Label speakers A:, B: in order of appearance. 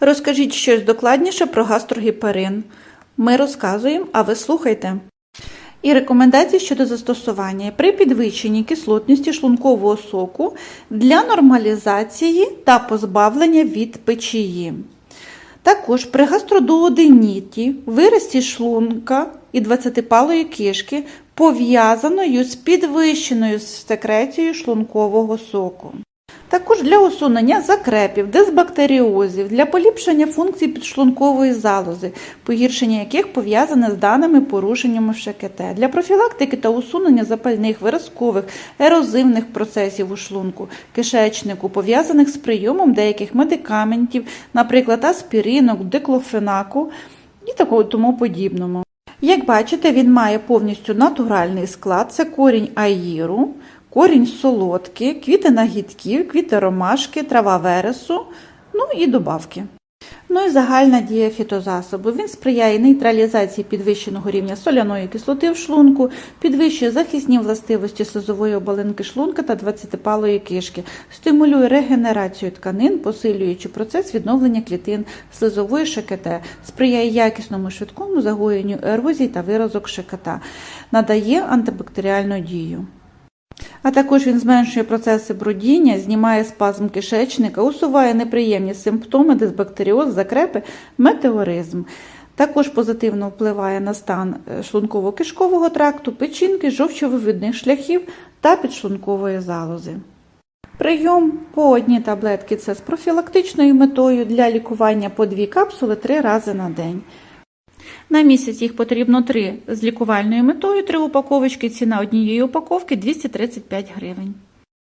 A: Розкажіть щось докладніше про гастрогіперин. Ми розказуємо, а ви слухайте. І рекомендації щодо застосування при підвищенні кислотності шлункового соку для нормалізації та позбавлення від печії. Також при гастродуоденіті, вирості шлунка і 20-палої кишки пов'язаною з підвищеною секрецією шлункового соку. Також для усунення закрепів, дисбактеріозів, для поліпшення функцій підшлункової залози, погіршення яких пов'язане з даними порушеннями в ШКТ, для профілактики та усунення запальних, виразкових, ерозивних процесів у шлунку, кишечнику, пов'язаних з прийомом деяких медикаментів, наприклад, аспіринок, диклофенаку і такого тому подібному. Як бачите, він має повністю натуральний склад, це корінь аїру, корінь солодкий, квіти нагідків, квіти ромашки, трава вересу, ну і добавки. Ну і загальна дія фітозасобу. Він сприяє нейтралізації підвищеного рівня соляної кислоти в шлунку, підвищує захисні властивості слизової оболинки шлунка та 20-палої кишки, стимулює регенерацію тканин, посилюючи процес відновлення клітин слизової ШКТ, сприяє якісному швидкому загоєнню ерозій та виразок ШКТ, надає антибактеріальну дію. А також він зменшує процеси брудіння, знімає спазм кишечника, усуває неприємні симптоми, дисбактеріоз, закрепи, метеоризм. Також позитивно впливає на стан е, шлунково-кишкового тракту, печінки, жовчовивідних шляхів та підшлункової залози. Прийом по одній таблетки це з профілактичною метою для лікування по дві капсули три рази на день. На місяць їх потрібно 3 з лікувальною метою, 3 упаковочки, ціна однієї упаковки 235 гривень.